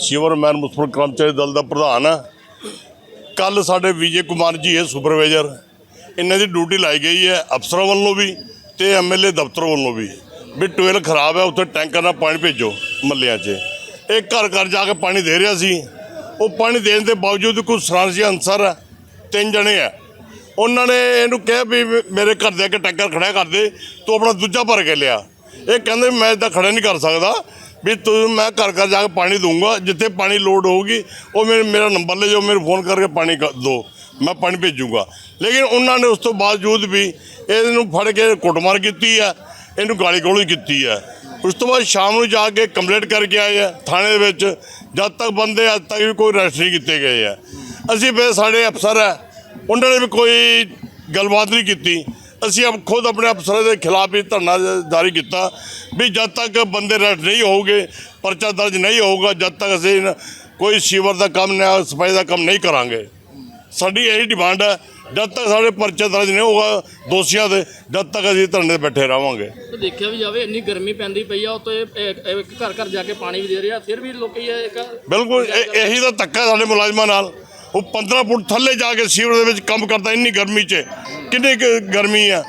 Sewerman ਮੁਸਪਰ ਕਰਮਚਾਰੀ ਦਲ ਦਾ ਪ੍ਰਧਾਨ ਆ। ਕੱਲ ਸਾਡੇ ਵਿਜੇ ਕੁਮਾਰ ਜੀ ਹੈ ਸੁਪਰਵਾਈਜ਼ਰ। ਇਹਨਾਂ ਦੀ ਡਿਊਟੀ ਲਾਈ ਗਈ ਹੈ ਅਫਸਰਾਂ ਵੱਲੋਂ ਵੀ ਤੇ ਐਮਐਲਏ ਦਫ਼ਤਰ ਵੱਲੋਂ ਵੀ। ਵੀ ਟੂਇਲ ਖਰਾਬ ਹੈ, ਉੱਥੇ ਟੈਂਕਰ ਨਾਲ ਪਾਣੀ ਭੇਜੋ ਮੱਲਿਆਂ 'ਚ। ਇਹ ਘਰ ਘਰ ਜਾ ਕੇ ਪਾਣੀ ਦੇ ਰਿਹਾ ਸੀ। ਉਹ ਪਾਣੀ ਦੇਣ ਦੇ ਬਾਵਜੂਦ ਕੋਈ ਸਰਾਂਸੀ ਅਨਸਰ ਹੈ ਤਿੰਨ ਜਣੇ ਆ। ਉਹਨਾਂ ਨੇ ਇਹਨੂੰ ਕਿਹਾ ਵੀ ਮੇਰੇ ਘਰ ਦੇ ਅੱਗੇ ਟੈਂਕਰ ਖੜਾ ਕਰ ਦੇ, ਤੂੰ ਆਪਣਾ ਦੂਜਾ ਭਰ ਕੇ ਲਿਆ। ਇਹ ਕਹਿੰਦੇ ਵੀ ਮੈਂ ਇਦਾਂ ਖੜਾ ਨਹੀਂ ਕਰ ਸਕਦਾ। ਵੀ ਤੂੰ ਮੈਂ ਘਰ ਘਰ ਜਾ ਕੇ ਪਾਣੀ ਦੂੰਗਾ ਜਿੱਥੇ ਪਾਣੀ ਲੋਡ ਹੋਊਗੀ, ਉਹ ਮੇਰੇ ਮੇਰਾ ਨੰਬਰ ਲੈ ਜਾਓ ਮੈਨੂੰ ਫੋਨ ਕਰਕੇ ਪਾਣੀ ਕ- ਦਿਓ ਮੈਂ ਪਾਣੀ ਭੇਜੂਗਾ। ਲੇਕਿਨ ਉਹਨਾਂ ਨੇ ਉਸ ਤੋਂ ਬਾਵਜੂਦ ਵੀ ਇਹਨੂੰ ਫੜ ਕੇ ਕੁੱਟਮਾਰ ਕੀਤੀ ਆ ਇਹਨੂੰ ਗਾਲੀ ਗਲੋਚ ਕੀਤੀ ਆ ਉਸ ਤੋਂ ਬਾਅਦ ਸ਼ਾਮ ਨੂੰ ਜਾ ਕੇ ਕੰਪਲੇਂਟ ਕਰਕੇ ਆਏ ਆ ਥਾਣੇ ਦੇ ਵਿੱਚ, ਜਦ ਤੱਕ ਬੰਦੇ ਅੱਜ ਤੱਕ ਵੀ ਕੋਈ ਅਰੈਸਟ ਨਹੀਂ ਕੀਤੇ ਗਏ ਆ। ਅਸੀਂ ਫਿਰ ਸਾਡੇ ਅਫਸਰ ਆ, ਉਹਨਾਂ ਨੇ ਵੀ ਕੋਈ ਗੱਲਬਾਤ ਨਹੀਂ ਕੀਤੀ। ਅਸੀਂ ਆਪ ਖੁਦ ਆਪਣੇ ਅਫਸਰਾਂ ਦੇ ਖਿਲਾਫ ਵੀ ਧਰਨਾ ਜਾਰੀ ਕੀਤਾ ਵੀ ਜਦ ਤੱਕ ਬੰਦੇ ਅਰੈਸਟ ਨਹੀਂ ਹੋਊਗੇ ਪਰਚਾ ਦਰਜ ਨਹੀਂ ਹੋਊਗਾ ਜਦ ਤੱਕ ਅਸੀਂ ਕੋਈ ਸੀਵਰ ਦਾ ਕੰਮ ਨਾ ਸਫ਼ਾਈ ਦਾ ਕੰਮ ਨਹੀਂ ਕਰਾਂਗੇ। ਸਾਡੀ ਇਹੀ ਡਿਮਾਂਡ ਹੈ ਜਦ ਤੱਕ ਸਾਡੇ ਪਰਚਾ ਦਰਜ ਨਹੀਂ ਹੋਊਗਾ ਦੋਸ਼ੀਆਂ ਦੇ ਜਦ ਤੱਕ ਅਸੀਂ ਧਰਨੇ ਤੇ ਬੈਠੇ ਰਹਾਂਗੇ। ਤੇ ਦੇਖਿਆ ਵੀ ਜਾਵੇ ਇੰਨੀ ਗਰਮੀ ਪੈਂਦੀ ਪਈ ਆ ਉੱਤੇ ਇੱਕ ਘਰ ਘਰ ਜਾ ਕੇ ਪਾਣੀ ਵੀ ਦੇ ਰਿਹਾ ਫਿਰ ਵੀ ਲੋਕੀ ਇੱਕ ਬਿਲਕੁਲ ਇਹ- ਇਹੀ ਤਾਂ ਧੱਕਾ ਸਾਡੇ ਮੁਲਾਜ਼ਮਾਂ ਨਾਲ। ਉਹ 15 ਫੁੱਟ ਥੱਲੇ ਜਾ ਕੇ ਸੀਵਰ ਦੇ ਵਿੱਚ ਕੰਮ ਕਰਦਾ ਇੰਨੀ ਗਰਮੀ 'ਚ। ਕਿੰਨੀ ਕੁ ਗਰਮੀ ਆ।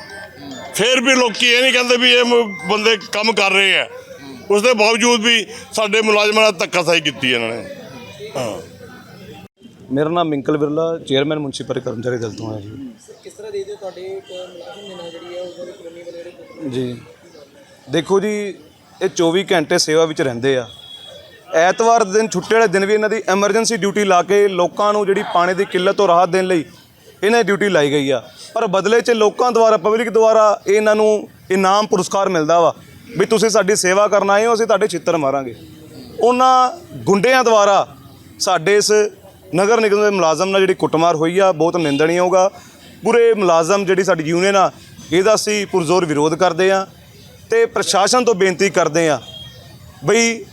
ਫਿਰ ਵੀ ਲੋਕੀ ਇਹ ਨਹੀਂ ਕਹਿੰਦੇ ਵੀ ਇਹ ਮ- ਬੰਦੇ ਕੰਮ ਕਰ ਰਹੇ ਆ। ਉਸ ਦੇ ਬਾਵਜੂਦ ਵੀ ਸਾਡੇ ਮੁਲਾਜ਼ਮਾਂ ਨਾਲ ਧੱਕਾਸ਼ਾਹੀ ਕੀਤੀ ਇਹਨਾਂ ਨੇ। ਹਾਂ। ਮੇਰਾ ਨਾਮ ਮਿੰਕਲ ਬਿਰਲਾ ਚੇਅਰਮੈਨ ਮੁਨਸੀਪਲ ਕਰਮਚਾਰੀ ਦਲ ਤੋਂ ਹਾਂ ਜੀ। ਕਿਸ ਤਰ੍ਹਾਂ ਦੇ ਦਿਓ ਤੁਹਾਡੇ ਇੱਕ ਮੁਲਾਜ਼ਮ ਦੇ ਨਾਲ ਜਿਹੜੀ ਹੈ ਉਹਨਾਂ ਦੀ ਕਲੋਨੀ ਵਾਲੇ ਜਿਹੜੇ ਜੀ। ਦੇਖੋ ਜੀ ਇਹ 24 ਘੰਟੇ ਸੇਵਾ ਵਿੱਚ ਰਹਿੰਦੇ ਆ। ਐਤਵਾਰ ਦਿਨ ਛੁੱਟੀ ਵਾਲੇ ਦਿਨ ਵੀ ਇਹਨਾਂ ਦੀ ਐਮਰਜੈਂਸੀ ਡਿਊਟੀ ਲਾ ਕੇ ਲੋਕਾਂ ਨੂੰ ਜਿਹੜੀ ਪਾਣੀ ਦੀ ਕਿੱਲਤ ਤੋਂ ਰਾਹਤ ਦੇਣ ਲਈ ਇਹਨਾਂ ਦੀ ਡਿਊਟੀ ਲਾਈ ਗਈ ਆ। ਪਰ ਬਦਲੇ 'ਚ ਲੋਕਾਂ ਦੁਆਰਾ ਪਬਲਿਕ ਦੁਆਰਾ ਇਹਨਾਂ ਨੂੰ ਇਨਾਮ ਪੁਰਸਕਾਰ ਮਿਲਦਾ ਵਾ ਵੀ ਤੁਸੀਂ ਸਾਡੀ ਸੇਵਾ ਕਰਨ ਆਏ ਹੋ, ਅਸੀਂ ਤੁਹਾਡੇ ਛਿੱਤਰ ਮਾਰਾਂਗੇ। ਉਹਨਾਂ ਗੁੰਡਿਆਂ ਦੁਆਰਾ ਸਾਡੇ ਇਸ ਨਗਰ ਨਿਗਮ ਦੇ ਮੁਲਾਜ਼ਮ ਨਾਲ ਜਿਹੜੀ ਕੁੱਟਮਾਰ ਹੋਈ ਆ, ਬਹੁਤ ਨਿੰਦਣਯੋਗ ਆ। ਪੂਰੇ ਮੁਲਾਜ਼ਮ ਜਿਹੜੀ ਸਾਡੀ ਯੂਨੀਅਨ ਆ, ਇਹਦਾ ਅਸੀਂ ਪੁਰਜ਼ੋਰ ਵਿਰੋਧ ਕਰਦੇ ਆ ਤੇ ਪ੍ਰਸ਼ਾਸਨ ਤੋਂ ਬੇਨਤੀ ਕਰਦੇ ਆ ਬਈ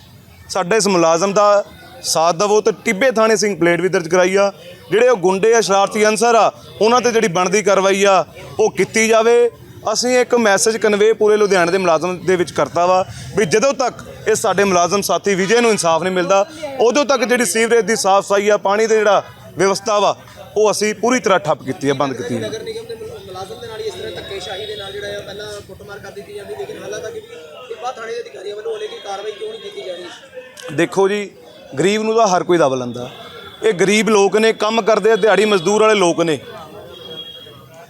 ਸਾਡੇ ਇਸ ਮੁਲਾਜ਼ਮ ਦਾ ਸਾਥ ਦਵੋ ਤੇ ਟਿੱਬੇ ਥਾਣੇ ਸਿੰਘ ਪਲੇਟ ਵੀ ਦਰਜ ਕਰਾਈ ਆ। ਜਿਹੜੇ ਉਹ ਗੁੰਡੇ ਆ ਸ਼ਰਾਰਤੀ ਅਨਸਰ ਆ ਉਹਨਾਂ ਤੇ ਜਿਹੜੀ ਬਣਦੀ ਕਾਰਵਾਈ ਆ ਉਹ ਕੀਤੀ ਜਾਵੇ। ਅਸੀਂ ਇੱਕ ਮੈਸੇਜ ਕਨਵੇ ਪੂਰੇ ਲੁਧਿਆਣੇ ਦੇ ਮੁਲਾਜ਼ਮ ਦੇ ਵਿੱਚ ਕਰਤਾ ਵਾ ਵੀ ਜਦੋਂ ਤੱਕ ਇਹ ਸਾਡੇ ਮੁਲਾਜ਼ਮ ਸਾਥੀ ਵਿਜੇ ਨੂੰ ਇਨਸਾਫ ਨਹੀਂ ਮਿਲਦਾ ਉਦੋਂ ਤੱਕ ਜਿਹੜੀ ਸੀਵਰੇਜ ਦੀ ਸਾਫ਼ ਸਫ਼ਾਈ ਆ ਪਾਣੀ ਦੇ ਜਿਹੜਾ ਵਿਵਸਥਾ ਵਾ ਉਹ ਅਸੀਂ ਪੂਰੀ ਤਰ੍ਹਾਂ ਠੱਪ ਕੀਤੀ ਆ ਬੰਦ ਕੀਤੀ ਆ। ਨਗਰ ਨਿਗਮ ਦੇ ਮੁਲ- ਮੁਲਾਜ਼ਮ ਦੇ ਨਾਲ ਹੀ ਇਸ ਤਰ੍ਹਾਂ ਧੱਕੇਸ਼ਾਹੀ ਦੇ ਨਾਲ ਜਿਹੜਾ ਹੈ ਪਹਿਲਾਂ ਕੁੱਟਮਾਰ ਕਰ ਦਿੱਤੀ ਜਾਂਦੀ ਲੇਕਿਨ ਹਾਲਾਂ ਤੱਕ ਵੀ ਟਿੱਬਾ ਥਾਣੇ ਦੇ ਅਧਿਕਾਰੀਆਂ ਵੱਲੋਂ ਹਲੇ ਕੀ ਕਾਰਵਾਈ ਕਿਉਂ ਨਹੀਂ ਕੀਤੀ ਜਾ ਰਹੀ? ਦੇਖੋ ਜੀ ਗਰੀਬ ਨੂੰ ਤਾਂ ਹਰ ਕੋਈ ਦਬ ਲੈਂਦਾ। ਇਹ ਗਰੀਬ ਲੋਕ ਨੇ, ਕੰਮ ਕਰਦੇ ਦਿਹਾੜੀ ਮਜ਼ਦੂਰ ਵਾਲੇ ਲੋਕ ਨੇ।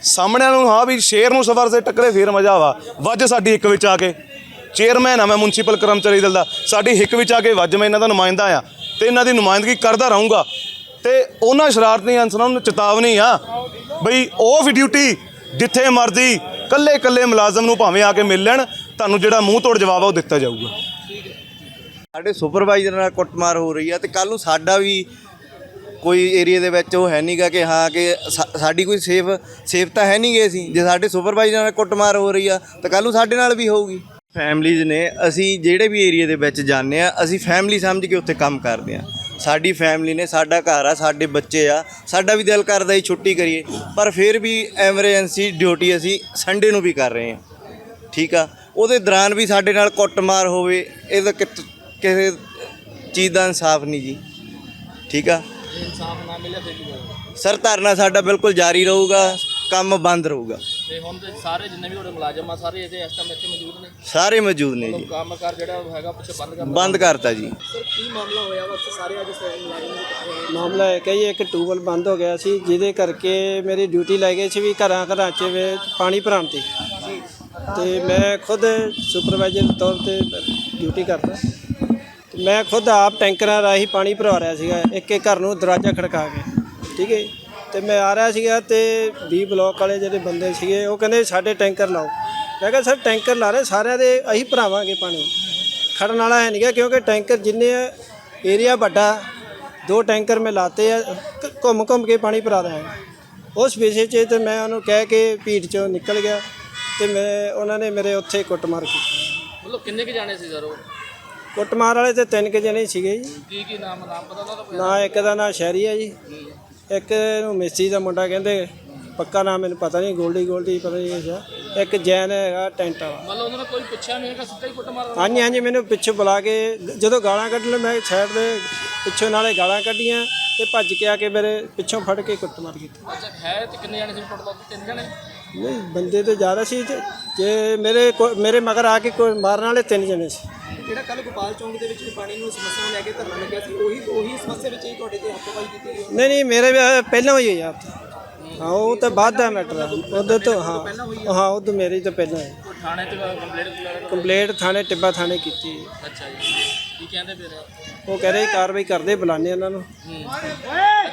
ਸਾਹਮਣੇ ਨੂੰ ਹਾਂ ਵੀ ਸ਼ੇਰ ਨੂੰ ਸਫਰ ਸੇ ਟੱਕਰੇ, ਫੇਰ ਮਜ਼ਾ ਵਾ। ਵੱਜ ਸਾਡੀ ਇੱਕ ਵਿੱਚ ਆ ਕੇ। ਚੇਅਰਮੈਨ ਆ ਮੈਂ ਮੁਨਸੀਪਲ ਕਰਮਚਾਰੀ ਦਲ ਦਾ। ਸਾਡੀ ਹਿੱਕ ਵਿੱਚ ਆ ਕੇ ਵੱਜ ਮੈਂ ਇਹਨਾਂ ਦਾ ਨੁਮਾਇੰਦਾ ਆ ਤੇ ਇਹਨਾਂ ਦੀ ਨੁਮਾਇੰਦਗੀ ਕਰਦਾ ਰਹੂੰਗਾ। ਤੇ ਉਹਨਾਂ ਸ਼ਰਾਰਤੀ ਅਨਸਰਾਂ ਨੂੰ ਚੇਤਾਵਨੀ ਆ ਬਈ ਉਹ ਡਿਊਟੀ ਜਿੱਥੇ ਮਰਜ਼ੀ ਕੱਲੇ ਕੱਲੇ ਮੁਲਾਜ਼ਮ ਨੂੰ ਭਾਵੇਂ ਆ ਕੇ ਮਿਲ ਲੈਣ, ਤੁਹਾਨੂੰ ਜਿਹੜਾ ਮੂੰਹ ਤੋੜ ਜਵਾਬ ਆ ਉਹ ਦਿੱਤਾ ਜਾਊਗਾ। ਸਾਡੇ ਸੁਪਰਵਾਈਜ਼ਰ ਨਾਲ ਕੁੱਟਮਾਰ ਹੋ ਰਹੀ ਆ ਤੇ ਕੱਲ ਨੂੰ ਸਾਡਾ ਵੀ ਕੋਈ ਏਰੀਆ ਦੇ ਵਿੱਚ ਉਹ ਹੈ ਨਹੀਂਗਾ ਕਿ ਹਾਂ ਕਿ ਸਾਡੀ ਕੋਈ ਸੇਫ ਸੇਫ ਤਾਂ ਹੈ ਨਹੀਂ ਗੇ ਅਸੀਂ। ਜੇ ਸਾਡੇ ਸੁਪਰਵਾਈਜ਼ਰ ਨਾਲ ਕੁੱਟਮਾਰ ਹੋ ਰਹੀ ਆ, ਤਾਂ ਕੱਲ ਨੂੰ ਸਾਡੇ ਨਾਲ ਵੀ ਹੋਊਗੀ। ਫੈਮਲੀਜ਼ ਨੇ, ਅਸੀਂ ਜਿਹੜੇ ਵੀ ਏਰੀਆ ਦੇ ਵਿੱਚ ਜਾਂਦੇ ਆ, ਅਸੀਂ ਫੈਮਲੀ ਸਮਝ ਕੇ ਉੱਥੇ ਕੰਮ ਕਰਦੇ ਆ। ਸਾਡੀ ਫੈਮਲੀ ਨੇ, ਸਾਡਾ ਘਰ ਆ, ਸਾਡੇ ਬੱਚੇ ਆ, ਸਾਡਾ ਵੀ ਦਿਲ ਕਰਦਾ ਹੀ ਛੁੱਟੀ ਕਰੀਏ। ਪਰ ਫਿਰ ਵੀ ਐਮਰਜੈਂਸੀ ਡਿਊਟੀ ਅਸੀਂ ਸੰਡੇ ਨੂੰ ਵੀ ਕਰ ਰਹੇ ਆ। ਠੀਕ ਆ? ਉਹਦੇ ਦੌਰਾਨ ਵੀ ਸਾਡੇ ਨਾਲ ਕੁੱਟਮਾਰ ਹੋਵੇ, ਇਹਦਾ ਕਿਤ- ਕਿਸੇ ਚੀਜ਼ ਦਾ ਇਨਸਾਫ ਨਹੀਂ ਜੀ। ਠੀਕ ਆ? ਇਨਸਾਫ ਨਾ ਮਿਲਿਆ ਫਿਰ ਕੀ ਹੋਊਗਾ ਸਰ ਧਰਨਾ ਸਾਡਾ ਬਿਲਕੁਲ ਜਾਰੀ ਰਹੂਗਾ ਕੰਮ ਬੰਦ ਰਹੂਗਾ। ਤੇ ਹੁਣ ਤੇ ਸਾਰੇ ਜਿੰਨੇ ਵੀ ਤੁਹਾਡੇ ਮੁਲਾਜ਼ਮ ਆ ਸਾਰੇ ਇਹਦੇ ਇਸ ਟਾਈਮ ਇੱਥੇ ਮੌਜੂਦ ਨੇ? ਸਾਰੇ ਮੌਜੂਦ ਨੇ ਜੀ। ਕੰਮਕਾਰ ਜਿਹੜਾ ਉਹ ਹੈਗਾ ਪਿੱਛੇ ਬੰਦ ਕਰ ਬੰਦ ਕਰਤਾ ਜੀ। ਸਰ ਕੀ ਮਾਮਲਾ ਹੋਇਆ ਵਾ ਉੱਥੇ? ਸਾਰੇ ਅੱਜ ਮੁਲਾਜ਼ਮ ਨੂੰ ਇਕੱਠੇ ਹੋਏ ਮਾਮਲਾ ਹੈ ਕਿ ਜੀ ਇੱਕ ਟੂਬਲ ਬੰਦ ਹੋ ਗਿਆ ਸੀ ਜਿਹਦੇ ਕਰਕੇ ਮੇਰੀ ਡਿਊਟੀ ਲੱਗ ਗਈ ਸੀ ਵੀ ਘਰਾਂ ਘਰਾਂ 'ਚ ਵੀ ਪਾਣੀ ਭਰਾਉਣ ਦੀ ਤੇ ਮੈਂ ਖੁਦ ਸੁਪਰਵਾਈਜ਼ਰ ਤੌਰ ਤੇ ਡਿਊਟੀ ਕਰਦਾ। ਤੇ ਮੈਂ ਖੁਦ ਆਪ ਟੈਂਕਰਾਂ ਰਾਹੀਂ ਪਾਣੀ ਭਰਾ ਰਿਹਾ ਸੀਗਾ, ਇੱਕ ਇੱਕ ਘਰ ਨੂੰ ਦਰਵਾਜ਼ਾ ਖੜਕਾ ਕੇ, ਠੀਕ ਹੈ ਜੀ। ਤੇ ਮੈਂ ਆ ਰਿਹਾ ਸੀਗਾ ਤੇ 20 ਬਲੋਕ ਵਾਲੇ ਜਿਹੜੇ ਬੰਦੇ ਸੀਗੇ, ਉਹ ਕਹਿੰਦੇ ਸਾਡੇ ਟੈਂਕਰ ਲਾਓ। ਮੈਂ ਕਿਹਾ, ਸਰ, ਟੈਂਕਰ ਲਾ ਰਹੇ, ਸਾਰਿਆਂ ਦੇ ਅਸੀਂ ਭਰਾਵਾਂਗੇ ਪਾਣੀ। ਖੜਨ ਵਾਲਾ ਹੈ ਨਹੀਂਗਾ ਕਿਉਂਕਿ ਟੈਂਕਰ ਜਿੰਨੇ ਏਰੀਆ ਵੱਡਾ, ਦੋ ਟੈਂਕਰ ਮੈਂ ਲਾਤੇ ਆ ਘੁੰਮ ਘੁੰਮ ਕੇ ਪਾਣੀ ਭਰਾ ਰਿਹਾ ਉਸ ਵਿਸ਼ੇ 'ਚ ਤੇ ਮੈਂ ਉਹਨੂੰ ਕਹਿ ਕੇ ਭੀੜ 'ਚੋਂ ਨਿਕਲ ਗਿਆ ਤੇ ਮੈਂ, ਉਹਨਾਂ ਨੇ ਮੇਰੇ ਉੱਥੇ ਕੁੱਟਮਾਰ ਕੀਤੀ। ਮਤਲਬ ਕਿੰਨੇ ਕੁ ਜਾਣੇ ਸੀ, ਸਰ, ਉਹ? ਕੁੱਟਮਾਰ ਵਾਲੇ ਤੇ ਤਿੰਨ ਕੁ ਜਣੇ ਸੀਗੇ ਜੀ। ਕੀ ਕੀ ਨਾਮ ਨਾਮ ਪਤਾ ਉਹਨਾਂ ਦਾ ਕੋਈ? ਨਾ ਇੱਕ ਦਾ ਨਾਂ ਸ਼ਹਿਰੀ ਹੈ ਜੀ। ਇੱਕ ਨੂੰ ਮਿਸਤਰੀ ਦਾ ਮੁੰਡਾ ਕਹਿੰਦੇ ਪੱਕਾ ਨਾਮ ਮੈਨੂੰ ਪਤਾ ਨਹੀਂ ਗੋਲਡੀ ਗੋਲਡੀ ਪਤਾ ਨਹੀਂ ਕਿਹਾ ਇੱਕ ਜੈਨ ਹੈਗਾ ਟੈਂਟ ਵਾਲਾ। ਮਤਲਬ ਉਹਨਾਂ ਨੇ ਕੋਈ ਪੁੱਛਿਆ ਨਹੀਂ ਹੈਗਾ ਸਿੱਧਾ ਹੀ ਕੁੱਟ ਮਾਰ ਹਾਂਜੀ ਹਾਂਜੀ ਮੈਨੂੰ ਪਿੱਛੇ ਬੁਲਾ ਕੇ ਜਦੋਂ ਗਾਲਾਂ ਕੱਢ ਲੈ ਮੈਂ ਸਾਈਡ ਤੇ ਪਿੱਛੋਂ ਨਾਲੇ ਗਾਲਾਂ ਕੱਢੀਆਂ ਤੇ ਭੱਜ ਕੇ ਆ ਕੇ ਮੇਰੇ ਪਿੱਛੋਂ ਫੜ ਕੇ ਕੁੱਟਮਾਰ ਕੀਤੀ। ਅੱਛਾ ਹੈ ਤੇ ਕਿੰਨੇ ਜਾਣੇ ਸੀ ਟੋਟਲ ਤਿੰਨ ਜਣੇ? ਨਹੀਂ ਬੰਦੇ ਤਾਂ ਜ਼ਿਆਦਾ ਸੀ ਤੇ ਜੇ ਮੇਰੇ ਕੋ- ਮੇਰੇ ਮਗਰ ਆ ਕੇ ਕੋਈ ਮਾਰਨ ਵਾਲੇ ਤਿੰਨ ਜਣੇ ਸੀ। ਜਿਹੜਾ ਕੱਲ ਗੋਪਾਲ ਚੌਂਕ ਦੇ ਵਿੱਚ ਪਾਣੀ ਨੂੰ ਸਮੱਸਿਆ ਨੂੰ ਲੈ ਕੇ ਧਰਨਾ ਲੱਗਿਆ ਸੀ ਉਹੀ ਉਹੀ ਸਮੱਸਿਆ ਵਿੱਚ ਹੀ ਤੁਹਾਡੇ ਤੇ ਹੱਥੋਂ ਕੀਤੀ ਗਈ ਨਹੀਂ ਨਹੀਂ ਮੇਰੇ ਵੀ, ਪਹਿਲਾਂ ਹੋਈ ਹੈ ਯਾਰ ਹਾਂ ਉਹ ਤਾਂ ਬਾਅਦ ਦਾ ਮੈਟਰ ਆ। ਉਹਦੇ ਤੋਂ ਹਾਂ। ਹਾਂ? ਉਹ ਤਾਂ ਮੇਰੀ ਤਾਂ ਪਹਿਲਾਂ ਹੈ। ਉਹ ਥਾਣੇ ਤੇ ਕੰਪਲੇਂਟ ਕੰਪਲੇਂਟ ਥਾਣੇ ਟਿੱਬਾ ਥਾਣੇ ਕੀਤੀ। ਅੱਛਾ ਜੀ। ਕੀ ਕਹਿੰਦੇ ਫਿਰ? ਉਹ ਕਹਿ ਰਹੇ ਕਾਰਵਾਈ ਕਰਦੇ ਬੁਲਾਣੇ ਉਹਨਾਂ ਨੂੰ।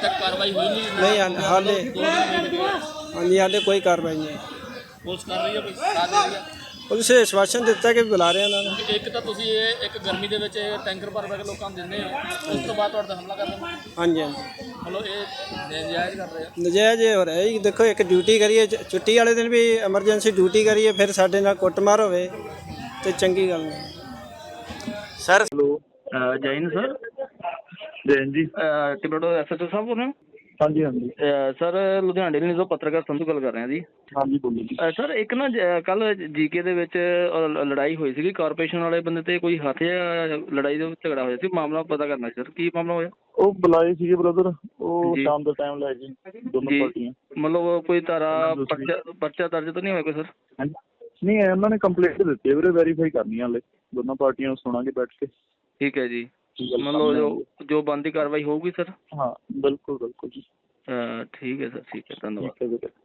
ਤੱਕ ਕਾਰਵਾਈ ਹੋਈ ਨਹੀਂ ਨਹੀਂ ਹਾਲੇ- ਹਾਲੇ। ਹਾਂਜੀ ਹਾਲੇ ਕੋਈ ਕਾਰਵਾਈ ਨਹੀਂ। ਪੁਲਿਸ ਕਰ ਰਹੀ ਹੈ ਕੋਈ ਸਾਥ ਦੇ ਰਹੀ ਹੈ? ਪੁਲਿਸ ਨੇ ਆਸ਼ਵਾਸਨ ਦਿੱਤਾ ਕਿ ਬੁਲਾ ਰਹੇ ਉਹਨਾਂ ਨੂੰ। ਇੱਕ ਤਾਂ ਤੁਸੀਂ ਇਹ ਇੱਕ ਗਰਮੀ ਦੇ ਵਿੱਚ ਇਹ ਟੈਂਕਰ ਭਰ ਭਰ ਕੇ ਲੋਕਾਂ ਨੂੰ ਦਿੰਦੇ ਹੋ ਉਸ ਤੋਂ ਬਾਅਦ ਤੁਹਾਡੇ ਤੇ ਹਮਲਾ ਕਰ ਦਿੰਦੇ ਹਾਂਜੀ ਹਾਂਜੀ। ਮਤਲਬ ਇਹ ਨਜਾਇਜ਼ ਕਰ ਰਹੇ ਆ। ਨਜਾਇਜ਼ ਇਹ ਹੋ ਰਿਹਾ ਜੀ ਦੇਖੋ ਇੱਕ ਡਿਊਟੀ ਕਰੀਏ ਚ- ਛੁੱਟੀ ਵਾਲੇ ਦਿਨ ਵੀ ਐਮਰਜੈਂਸੀ ਡਿਊਟੀ ਕਰੀਏ ਫਿਰ ਸਾਡੇ ਨਾਲ ਕੁੱਟਮਾਰ ਹੋਵੇ ਤੇ ਚੰਗੀ ਗੱਲ ਨਹੀਂ। ਜੈਨ ਸਰ ਜੈਨ ਜੀ ਟਿਬੜੋ ਐਸਐਚਓ ਸਾਹਿਬ ਬੋਲ ਰਹੇ ਹੋ? ਹਾਂਜੀ ਹਾਂਜੀ। ਸਰ ਲੁਧਿਆਣੇ ਦੇ ਤੋਂ ਪੱਤਰਕਾਰ ਸੰਧੂ ਗੱਲ ਕਰ ਰਹੇ ਹਾਂ ਜੀ। ਹਾਂਜੀ ਬੋਲੋ ਜੀ। ਅਹ ਸਰ ਇੱਕ ਨਾ ਕੱਲ ਜੀਕੇ ਦੇ ਵਿੱਚ ਲੜਾਈ ਹੋਈ ਸੀਗੀ। ਕਾਰਪੋਰੇਸ਼ਨ ਵਾਲੇ ਬੰਦੇ ਤੇ ਕੋਈ ਹੱਥ ਜਾਂ ਲੜਾਈ ਦੇ ਵਿੱਚ ਝਗੜਾ ਹੋਇਆ ਸੀ। ਮਾਮਲਾ ਪਤਾ ਕਰਨਾ ਸੀ ਸਰ। ਕੀ ਮਾਮਲਾ ਹੋਇਆ? ਉਹ ਬੁਲਾਏ ਸੀਗੇ ਬ੍ਰਦਰ। ਉਹ ਜੀ। ਸ਼ਾਮ ਦਾ ਟਾਈਮ ਲੈ ਕੇ ਦੋਨੋਂ ਪਾਰਟੀਆਂ। ਮਤਲਬ ਉਹ ਕੋਈ ਧਾਰਾ ਦੂਸਰੀ। ਪਰਚਾ ਪਰਚਾ ਦਰਜ ਤਾਂ ਨਹੀਂ ਹੋਇਆ ਕੋਈ ਸਰ? ਹਾਂਜੀ। ਨਹੀਂ ਇਹ ਉਹਨਾਂ ਨੇ ਕੰਪਲੀਟ ਦਿੱਤੀ ਹੈ ਵੀਰੇ ਵੈਰੀਫਾਈ ਕਰਨੀ ਹਾਲੇ। ਦੋਨੋਂ ਪਾਰਟੀਆਂ ਨੂੰ ਸੁਣਾਂਗੇ ਬੈਠ ਕੇ। ਠੀਕ ਹੈ ਜੀ। ਮਤਲਬ ਜੋ ਜੋ ਬੰਦੀ ਕਾਰਵਾਈ ਹੋਊਗੀ ਸਰ? ਹਾਂ ਬਿਲਕੁਲ ਬਿਲਕੁਲ ਜੀ। ਠੀਕ ਹੈ ਸਰ ਠੀਕ ਹੈ ਧੰਨਵਾਦ।